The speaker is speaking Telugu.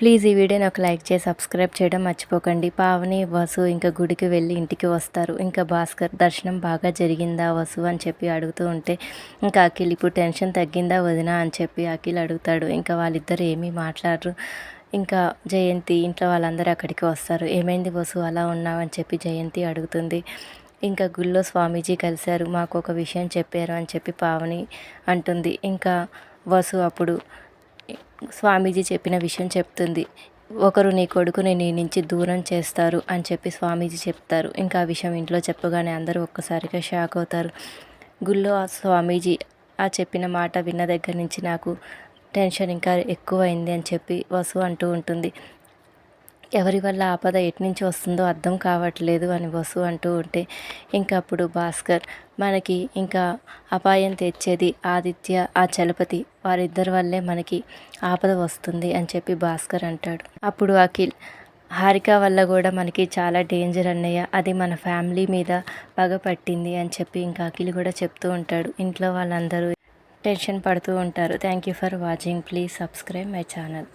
ప్లీజ్ ఈ వీడియోని ఒక లైక్ చేసి సబ్స్క్రైబ్ చేయడం మర్చిపోకండి. పావని వసు ఇంకా గుడికి వెళ్ళి ఇంటికి వస్తారు. ఇంకా భాస్కర్ దర్శనం బాగా జరిగిందా వసు అని చెప్పి అడుగుతూ ఉంటే ఇంకా అఖిల్ ఇప్పుడు టెన్షన్ తగ్గిందా వదినా అని చెప్పి అఖిల్ అడుగుతాడు. ఇంకా వాళ్ళిద్దరు ఏమీ మాట్లాడరు. ఇంకా జయంతి ఇంట్లో వాళ్ళందరూ అక్కడికి వస్తారు. ఏమైంది వసు అలా ఉన్నావు అని చెప్పి జయంతి అడుగుతుంది. ఇంకా గుళ్ళో స్వామీజీ కలిశారు. మాకు ఒక విషయం చెప్పారు అని చెప్పి పావని అంటుంది. ఇంకా వసు అప్పుడు స్వామీజీ చెప్పిన విషయం చెప్తుంది. ఒకరు నీ కొడుకుని నీ నుంచి దూరం చేస్తారు అని చెప్పి స్వామీజీ చెప్తారు. ఇంకా ఆ విషయం ఇంట్లో చెప్పగానే అందరూ ఒక్కసారిగా షాక్ అవుతారు. గుళ్ళో ఆ స్వామీజీ ఆ చెప్పిన మాట విన్న దగ్గర నుంచి నాకు టెన్షన్ ఇంకా ఎక్కువైంది అని చెప్పి వసు అంటూ ఉంటుంది. ఎవరి వల్ల ఆపద ఎట్నుంచి వస్తుందో అర్థం కావట్లేదు అని బస్సు అంటూ ఉంటే ఇంకా అప్పుడు భాస్కర్ మనకి ఇంకా అపాయం తెచ్చేది ఆదిత్య ఆ చలపతి వారిద్దరి వల్లే మనకి ఆపద వస్తుంది అని చెప్పి భాస్కర్ అంటాడు. అప్పుడు అఖిల్ హారిక వల్ల కూడా మనకి చాలా డేంజర్ అన్నయ్య అది మన ఫ్యామిలీ మీద పగ పట్టింది అని చెప్పి ఇంకా అఖిల్ కూడా చెప్తూ ఉంటాడు. ఇంట్లో వాళ్ళందరూ టెన్షన్ పడుతూ ఉంటారు. Thank you for watching. Please subscribe my channel.